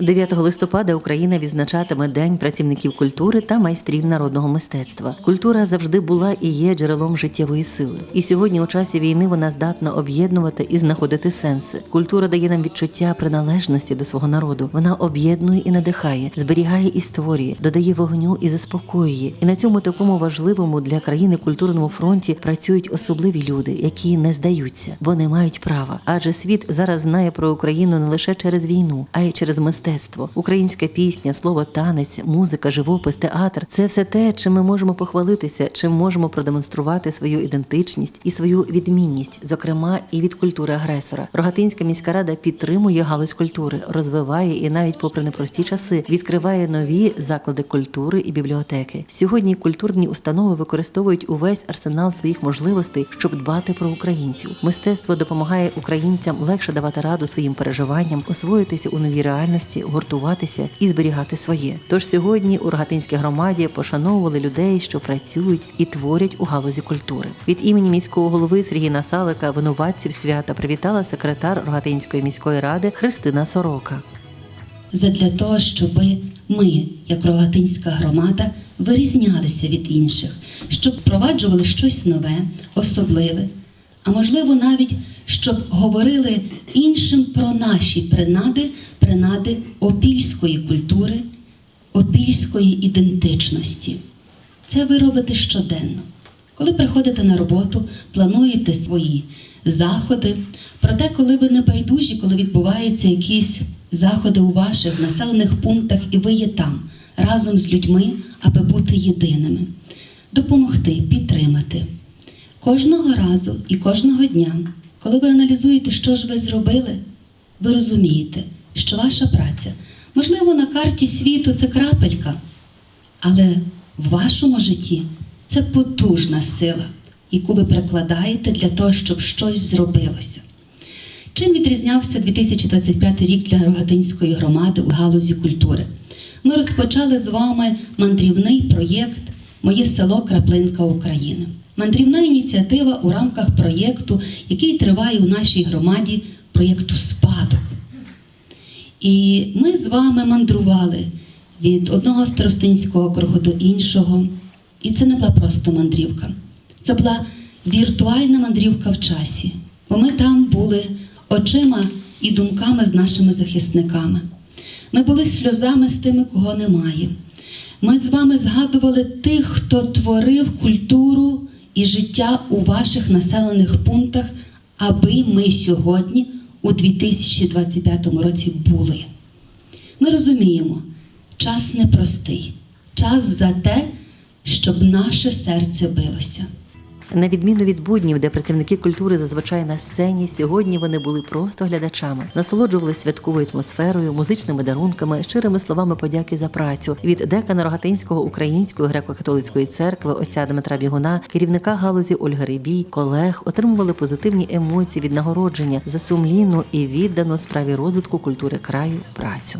9 листопада Україна відзначатиме День працівників культури та майстрів народного мистецтва. Культура завжди була і є джерелом життєвої сили. І сьогодні, у часі війни, вона здатна об'єднувати і знаходити сенси. Культура дає нам відчуття приналежності до свого народу. Вона об'єднує і надихає, зберігає і створює, додає вогню і заспокоює. І на цьому такому важливому для країни культурному фронті працюють особливі люди, які не здаються. Вони мають право. Адже світ зараз знає про Україну не лише через війну, а й через мистецтво. Українська пісня, слово, танець, музика, живопис, театр це все те, чим ми можемо похвалитися, чим можемо продемонструвати свою ідентичність і свою відмінність, зокрема і від культури агресора. Рогатинська міська рада підтримує галузь культури, розвиває і навіть, попри непрості часи, відкриває нові заклади культури і бібліотеки. Сьогодні культурні установи використовують увесь арсенал своїх можливостей, щоб дбати про українців. Мистецтво допомагає українцям легше давати раду своїм переживанням, освоїтися у новій реальності, гуртуватися і зберігати своє. Тож сьогодні у Рогатинській громаді пошановували людей, що працюють і творять у галузі культури. Від імені міського голови Сергія Насалика, винуватців свята, привітала секретар Рогатинської міської ради Христина Сорока. задля того, щоб ми, як Рогатинська громада, вирізнялися від інших, щоб впроваджували щось нове, особливе, а можливо навіть щоб говорили іншим про наші принади, принади опільської культури, опільської ідентичності. Це ви робите щоденно. Коли приходите на роботу, плануєте свої заходи. Проте, коли ви не байдужі, коли відбуваються якісь заходи у ваших населених пунктах, і ви є там разом з людьми, аби бути єдиними, допомогти, підтримати. Кожного разу і кожного дня, коли ви аналізуєте, що ж ви зробили, ви розумієте, що ваша праця, можливо, на карті світу це крапелька, але в вашому житті це потужна сила, яку ви прикладаєте для того, щоб щось зробилося. Чим відрізнявся 2025 рік для Рогатинської громади у галузі культури? Ми розпочали з вами мандрівний проєкт Моє село Краплинка України. Мандрівна ініціатива у рамках проєкту, який триває у нашій громаді, проєкту Спадок. І ми з вами мандрували від одного старостинського округу до іншого. І це не була просто мандрівка. Це була віртуальна мандрівка в часі. Бо ми там були очима і думками з нашими захисниками. Ми були сльозами з тими, кого немає. Ми з вами згадували тих, хто творив культуру і життя у ваших населених пунктах, аби ми сьогодні, у 2025 році, були. Ми розуміємо, час непростий, час за те, щоб наше серце билося. На відміну від буднів, де працівники культури зазвичай на сцені, сьогодні вони були просто глядачами, насолоджувалися святковою атмосферою, музичними дарунками, щирими словами подяки за працю від декана Рогатинського української греко-католицької церкви отця Дмитра Бігуна, керівника галузі Ольги Рибій, колег отримували позитивні емоції від нагородження за сумлінну і віддану справі розвитку культури краю працю.